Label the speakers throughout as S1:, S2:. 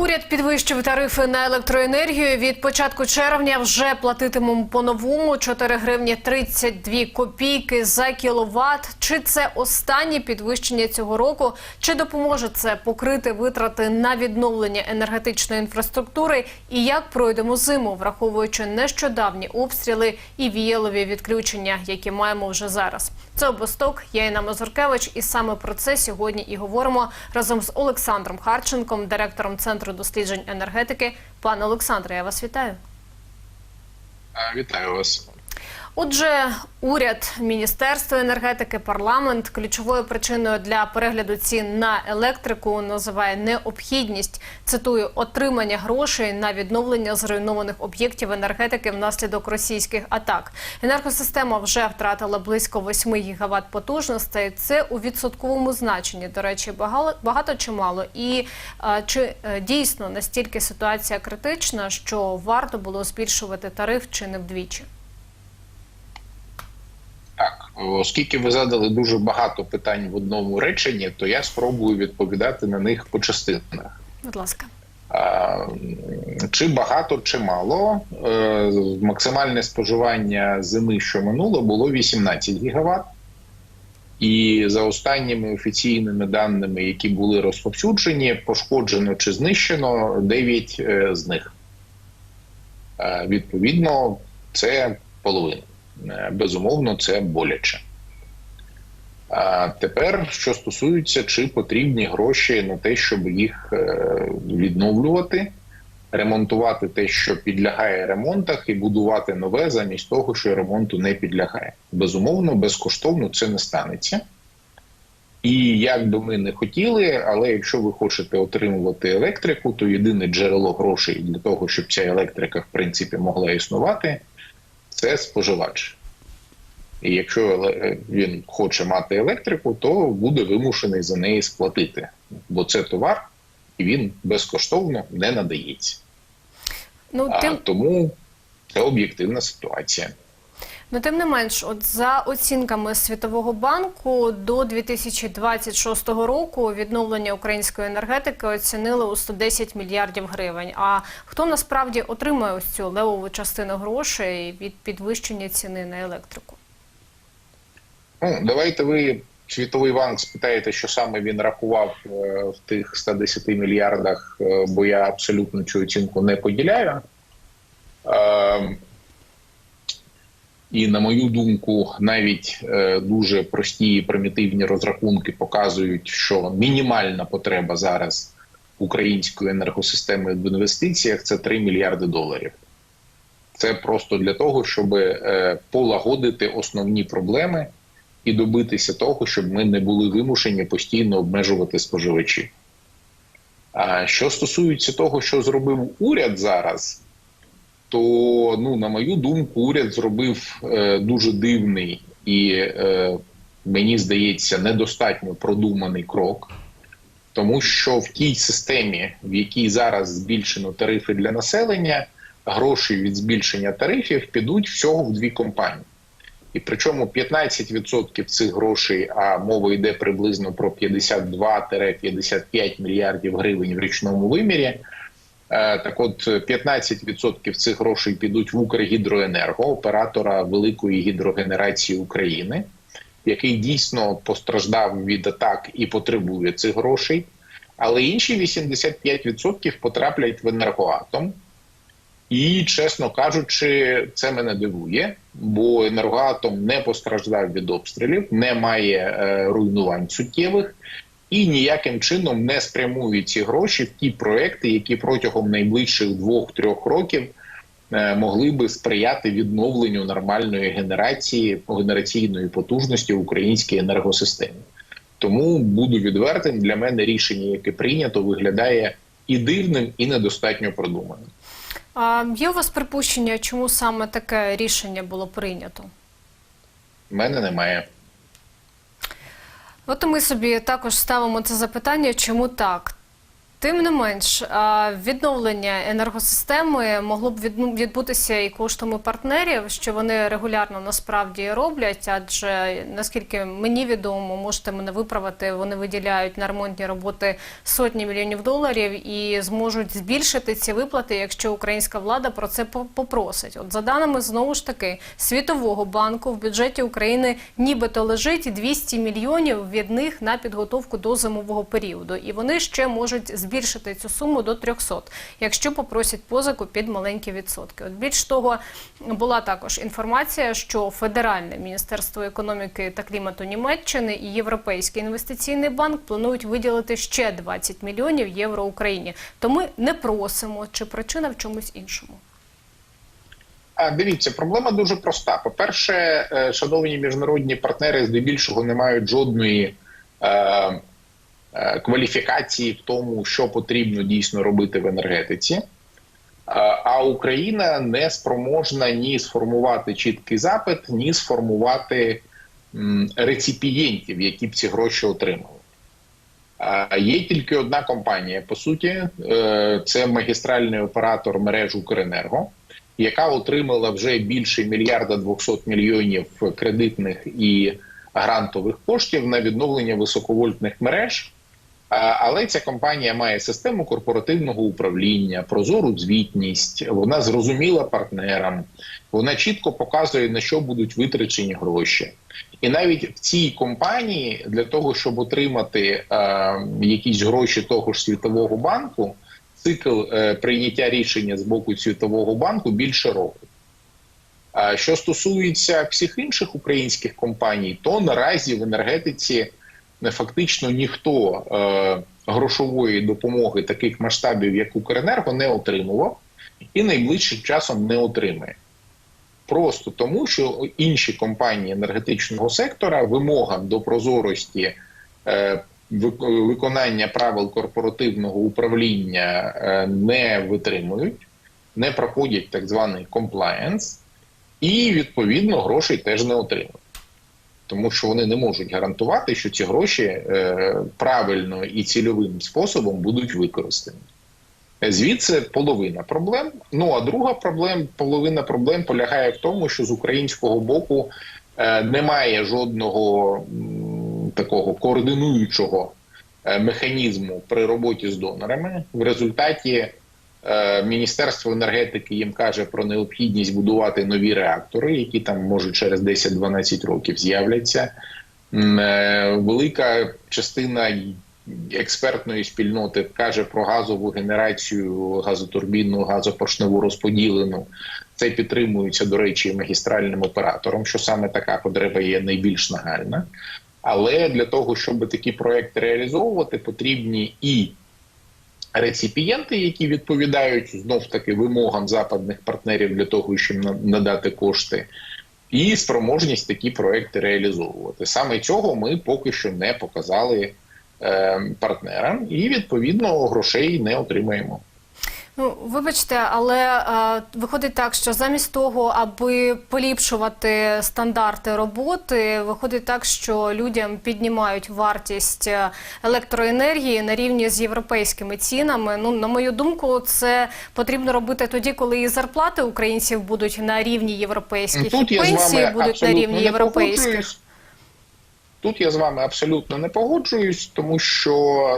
S1: Уряд підвищив тарифи на електроенергію. Від початку червня вже платитимемо по-новому 4 гривні 32 копійки за кіловат. Чи це останнє підвищення цього року? Чи допоможе це покрити витрати на відновлення енергетичної інфраструктури? І як пройдемо зиму, враховуючи нещодавні обстріли і вієлові відключення, які маємо вже зараз? Це обосток. Я Інна Мазуркевич, і саме про це сьогодні і говоримо разом з Олександром Харченком, директором центру досліджень енергетики. Пане Олександре, я вас вітаю.
S2: Вітаю вас.
S1: Отже, уряд, міністерство енергетики, парламент ключовою причиною для перегляду цін на електрику називає необхідність цитую отримання грошей на відновлення зруйнованих об'єктів енергетики внаслідок російських атак. Енергосистема вже втратила близько 8 гігават потужностей. Це у відсотковому значенні. До речі, багато чи мало. І е, чи е, дійсно настільки ситуація критична, що варто було збільшувати тариф чи не вдвічі?
S2: Оскільки ви задали дуже багато питань в одному реченні, то я спробую відповідати на них по частинах.
S1: Будь ласка.
S2: Чи багато, чи мало. Е, Максимальне споживання зими, що минуло, було 18 гігават. І за останніми офіційними даними, які були розповсюджені, пошкоджено чи знищено 9 е, з них. Е, Відповідно, це половина. Е, Безумовно, це боляче. А тепер, що стосується, чи потрібні гроші на те, щоб їх е, відновлювати, ремонтувати те, що підлягає ремонтах, і будувати нове замість того, що ремонту не підлягає. Безумовно, безкоштовно це не станеться. І як би ми не хотіли, але якщо ви хочете отримувати електрику, то єдине джерело грошей для того, щоб ця електрика в принципі могла існувати, це споживач. І якщо він хоче мати електрику, то буде вимушений за неї сплатити, бо це товар, і він безкоштовно не надається.
S1: Ну
S2: А, тому це об'єктивна ситуація.
S1: Ну, тим не менш, от за оцінками Світового банку до 2026 року відновлення української енергетики оцінили у 110 мільярдів гривень. А хто насправді отримає ось цю левову частину грошей від підвищення ціни на електрику?
S2: Ну, давайте ви Світовий банк спитаєте, що саме він рахував е, в тих 110 мільярдах, е, бо я абсолютно цю оцінку не поділяю. І на мою думку, навіть е, дуже прості і примітивні розрахунки показують, що мінімальна потреба зараз української енергосистеми в інвестиціях це 3 мільярди доларів. Це просто для того, щоб е, полагодити основні проблеми і добитися того, щоб ми не були вимушені постійно обмежувати споживачів. А що стосується того, що зробив уряд зараз, то, ну, на мою думку, уряд зробив е, дуже дивний і, е, мені здається, недостатньо продуманий крок. Тому що в тій системі, в якій зараз збільшено тарифи для населення, гроші від збільшення тарифів підуть всього в дві компанії. І причому 15% цих грошей, а мова йде приблизно про 52-55 мільярдів гривень в річному вимірі. Е, Так от 15% цих грошей підуть в Укргідроенерго, оператора великої гідрогенерації України, який дійсно постраждав від атак і потребує цих грошей. Але інші 85% потраплять в енергоатом. І, чесно кажучи, це мене дивує, бо енергоатом не постраждав від обстрілів, не має е, руйнувань суттєвих і ніяким чином не спрямує ці гроші в ті проекти, які протягом найближчих двох-трьох років е, могли би сприяти відновленню нормальної генерації генераційної потужності в українській енергосистемі. Тому буду відвертим. Для мене рішення, яке прийнято, виглядає і дивним, і недостатньо продуманим.
S1: А є у вас припущення, чому саме таке рішення було прийнято?
S2: У мене немає.
S1: От ми собі також ставимо це запитання, чому так? Тим не менш, відновлення енергосистеми могло б відбутися і коштами партнерів, що вони регулярно насправді роблять. Адже наскільки мені відомо, можете мене виправити, вони виділяють на ремонтні роботи сотні мільйонів доларів і зможуть збільшити ці виплати, якщо українська влада про це попросить. От за даними знову ж таки Світового банку, в бюджеті України нібито лежить 200 мільйонів від них на підготовку до зимового періоду, і вони ще можуть збільшити цю суму до 300, якщо попросять позику під маленькі відсотки. От більш того, була також інформація, що Федеральне міністерство економіки та клімату Німеччини і Європейський інвестиційний банк планують виділити ще 20 мільйонів євро Україні. То ми не просимо, чи причина в чомусь іншому.
S2: Дивіться, проблема дуже проста. По-перше, е, шановні міжнародні партнери здебільшого не мають жодної е, кваліфікації в тому, що потрібно дійсно робити в енергетиці. Е, А Україна не спроможна ні сформувати чіткий запит, ні сформувати реципієнтів, які б ці гроші отримали. Е, Є тільки одна компанія, по суті, е, це магістральний оператор мереж Укренерго яка отримала вже більше мільярда 200 мільйонів кредитних і грантових коштів на відновлення високовольтних мереж. Але ця компанія має систему корпоративного управління, прозору звітність, вона зрозуміла партнерам, вона чітко показує, на що будуть витрачені гроші. І навіть в цій компанії для того, щоб отримати е, якісь гроші того ж світового банку, цикл е, прийняття рішення з боку Світового банку більше року. А що стосується всіх інших українських компаній, то наразі в енергетиці не фактично ніхто е, грошової допомоги таких масштабів, як Укренерго, не отримував і найближчим часом не отримає. Просто тому, що інші компанії енергетичного сектора вимогам до прозорості е, виконання правил корпоративного управління е, не витримують, не проходять так званий комплаєнс, і відповідно грошей теж не отримують. Тому що вони не можуть гарантувати, що ці гроші е, правильно і цільовим способом будуть використані. Звідси половина проблем. Ну а друга проблем, половина проблем полягає в тому, що з українського боку е, немає жодного такого координуючого е, механізму при роботі з донорами. В результаті Міністерство енергетики їм каже про необхідність будувати нові реактори, які там може через 10-12 років з'являться. Е, Велика частина експертної спільноти каже про газову генерацію, газотурбінну, газопоршневу розподілену. Це підтримується, до речі, магістральним оператором, що саме така потреба є найбільш нагальна. Але для того, щоб такі проекти реалізовувати, потрібні і реципієнти, які відповідають знов таки вимогам западних партнерів для того, щоб на- надати кошти, і спроможність такі проекти реалізовувати. Саме цього ми поки що не показали е, партнерам, і відповідно грошей не отримаємо.
S1: Ну, вибачте, але е, виходить так, що замість того, аби поліпшувати стандарти роботи, виходить так, що людям піднімають вартість е, електроенергії на рівні з європейськими цінами. Ну, на мою думку, це потрібно робити тоді, коли і зарплати українців будуть на рівні європейських,
S2: Тут
S1: і пенсії будуть на рівні європейських.
S2: Тут я з вами абсолютно не погоджуюсь, тому що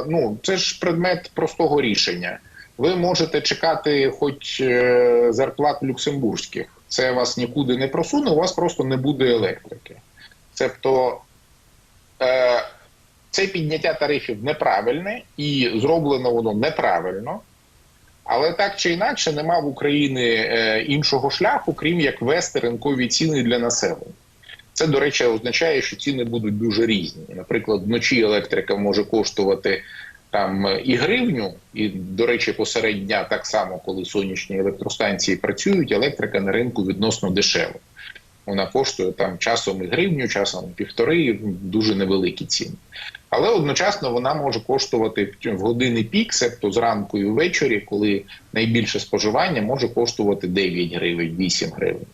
S2: ну це ж предмет простого рішення. Ви можете чекати хоч е, зарплат люксембурзьких. Це вас нікуди не просуне, у вас просто не буде електрики. Тобто це підняття тарифів неправильне і зроблено воно неправильно. Але так чи інакше нема в Україні е, іншого шляху, крім як вести ринкові ціни для населення. Це, до речі, означає, що ціни будуть дуже різні. Наприклад, вночі електрика може коштувати там і гривню, і, до речі, посеред дня так само, коли сонячні електростанції працюють, електрика на ринку відносно дешева. Вона коштує там часом і гривню, часом півтори, дуже невеликі ціни. Але одночасно вона може коштувати в години пік, себто зранку і ввечері, коли найбільше споживання може коштувати 9 гривень, 8 гривень.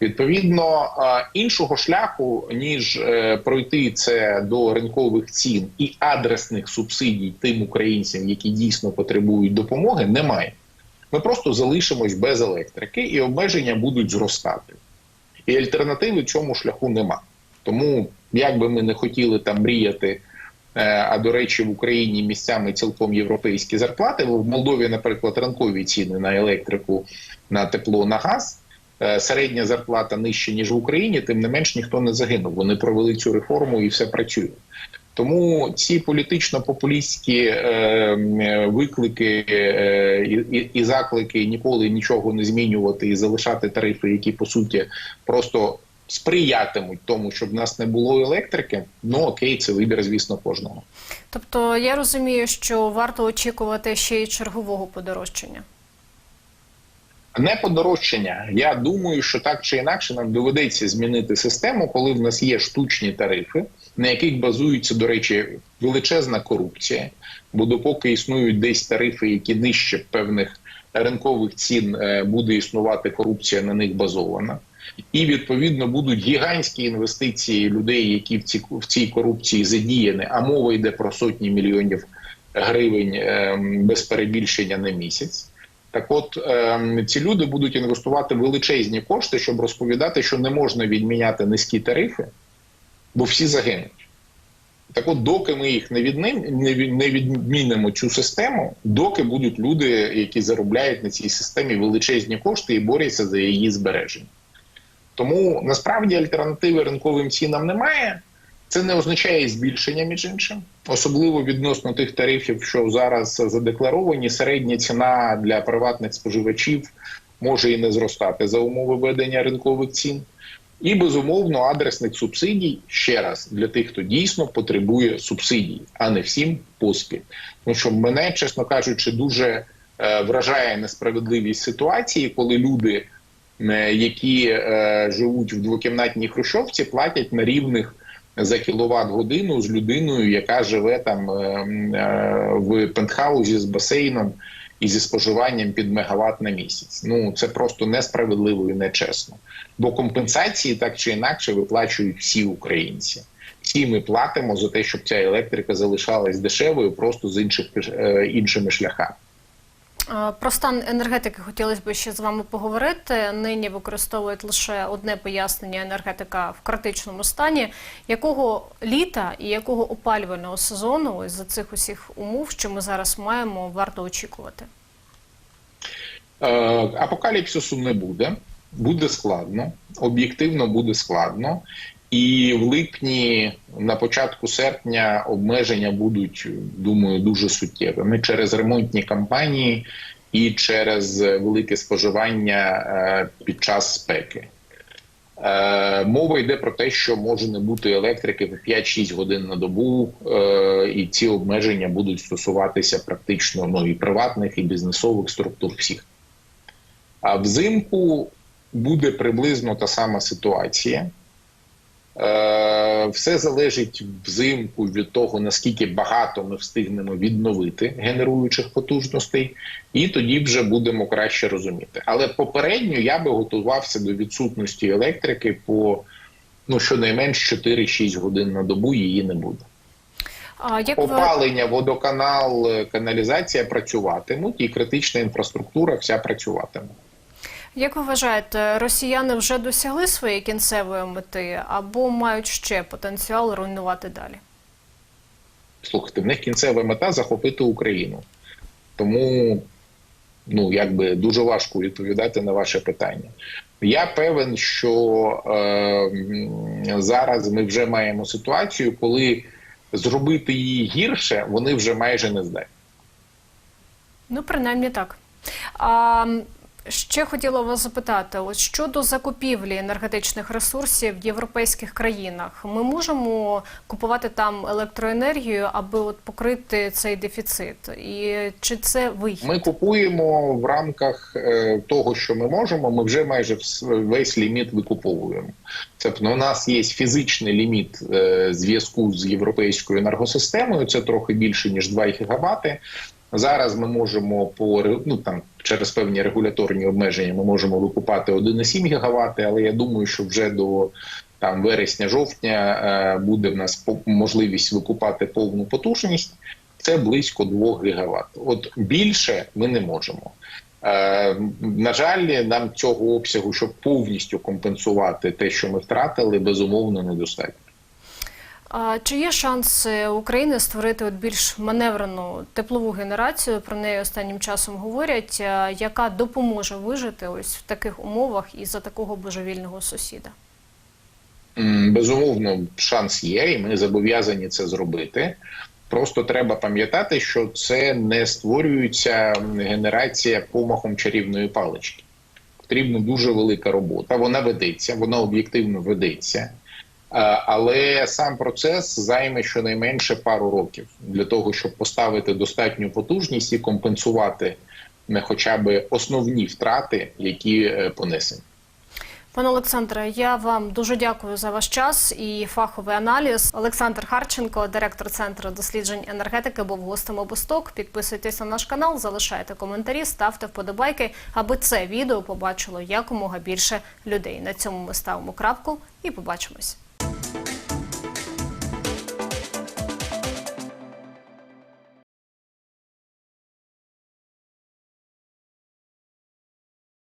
S2: Відповідно, іншого шляху ніж е, пройти це до ринкових цін і адресних субсидій тим українцям, які дійсно потребують допомоги, немає. Ми просто залишимось без електрики, і обмеження будуть зростати. І альтернативи цьому шляху нема. Тому, як би ми не хотіли там мріяти, е, а до речі, в Україні місцями цілком європейські зарплати. В Молдові, наприклад, ранкові ціни на електрику, на тепло, на газ. Е, Середня зарплата нижча ніж в Україні, тим не менш ніхто не загинув. Вони провели цю реформу і все працює. Тому ці політично-популістські е, виклики е, і, і, заклики ніколи нічого не змінювати і залишати тарифи, які по суті просто сприятимуть тому, щоб в нас не було електрики. Ну окей, це вибір, звісно, кожного.
S1: Тобто я розумію, що варто очікувати ще й чергового подорожчання.
S2: Не подорожчання. Я думаю, що так чи інакше нам доведеться змінити систему, коли в нас є штучні тарифи, на яких базується, до речі, величезна корупція. Бо допоки існують десь тарифи, які нижче певних ринкових цін, е, буде існувати корупція на них базована. І відповідно будуть гігантські інвестиції людей, які в цій в цій корупції задіяні. А мова йде про сотні мільйонів гривень е, без перебільшення на місяць. Так, от е, ці люди будуть інвестувати величезні кошти, щоб розповідати, що не можна відміняти низькі тарифи, бо всі загинуть. Так, от, доки ми їх не відним, не відмінимо цю систему, доки будуть люди, які заробляють на цій системі величезні кошти і борються за її збереження. Тому насправді альтернативи ринковим цінам немає. Це не означає збільшення, між іншим, особливо відносно тих тарифів, що зараз задекларовані. Середня ціна для приватних споживачів може і не зростати за умови ведення ринкових цін. І безумовно адресних субсидій ще раз для тих, хто дійсно потребує субсидій, а не всім поспіль. Тому що мене, чесно кажучи, дуже е, вражає несправедливість ситуації, коли люди, е, які е, живуть в двокімнатній хрущовці, платять на рівних за кіловат годину з людиною, яка живе там е, е, в пентхаузі з басейном і зі споживанням під мегаватт на місяць. Ну це просто несправедливо і нечесно. Бо компенсації так чи інакше виплачують всі українці. Всі ми платимо за те, щоб ця електрика залишалась дешевою, просто з інших е, іншими шляхами.
S1: Про стан енергетики хотілося б ще з вами поговорити. Нині використовують лише одне пояснення енергетика в критичному стані. Якого літа і якого опалювального сезону ось за цих усіх умов, що ми зараз маємо, варто очікувати?
S2: Е, апокаліпсису не буде, буде складно, об'єктивно буде складно. І в липні, на початку серпня, обмеження будуть, думаю, дуже суттєвими через ремонтні кампанії і через велике споживання е, під час спеки. Е, Мова йде про те, що може не бути електрики в 5-6 годин на добу, е, і ці обмеження будуть стосуватися практично ну, і приватних, і бізнесових структур всіх. А взимку буде приблизно та сама ситуація. Е, Все залежить взимку від того, наскільки багато ми встигнемо відновити генеруючих потужностей, і тоді вже будемо краще розуміти. Але попередньо я би готувався до відсутності електрики по ну щонайменш 4-6 годин на добу її не буде.
S1: А як ви
S2: Опалення, водоканал, е, каналізація працюватимуть, і критична інфраструктура вся працюватиме.
S1: Як ви вважаєте, росіяни вже досягли своєї кінцевої мети або мають ще потенціал руйнувати далі?
S2: Слухайте, в них кінцева мета захопити Україну. Тому ну якби дуже важко відповідати на ваше питання. Я певен, що е, зараз ми вже маємо ситуацію, коли зробити її гірше вони вже майже не здатні.
S1: Ну, принаймні так. А ще хотіла вас запитати: от щодо закупівлі енергетичних ресурсів в європейських країнах, ми можемо купувати там електроенергію, аби от покрити цей дефіцит? І чи це вихід?
S2: Ми купуємо в рамках е, того, що ми можемо. Ми вже майже весь ліміт викуповуємо. Тобто, у нас є фізичний ліміт е, зв'язку з європейською енергосистемою. Це трохи більше ніж 2 гігавати. Зараз ми можемо по ну, там, через певні регуляторні обмеження ми можемо викупати 1,7 ГВт, але я думаю, що вже до там вересня-жовтня е, буде в нас можливість викупати повну потужність. Це близько 2 ГВт. От більше ми не можемо. Е, на жаль, нам цього обсягу, щоб повністю компенсувати те, що ми втратили, безумовно недостатньо.
S1: А чи є шанси України створити от більш маневрену теплову генерацію? Про неї останнім часом говорять, яка допоможе вижити ось в таких умовах і за такого божевільного сусіда?
S2: Безумовно, шанс є, і ми зобов'язані це зробити. Просто треба пам'ятати, що це не створюється генерація помахом чарівної палички. Потрібна дуже велика робота. Вона ведеться, вона об'єктивно ведеться. А, Але сам процес займе щонайменше пару років для того, щоб поставити достатню потужність і компенсувати не хоча б основні втрати, які е, понесені.
S1: Пане Олександре, я вам дуже дякую за ваш час і фаховий аналіз. Олександр Харченко, директор центру досліджень енергетики, був гостем обосток. Підписуйтесь на наш канал, залишайте коментарі, ставте вподобайки, аби це відео побачило якомога більше людей. На цьому ми ставимо крапку і побачимось.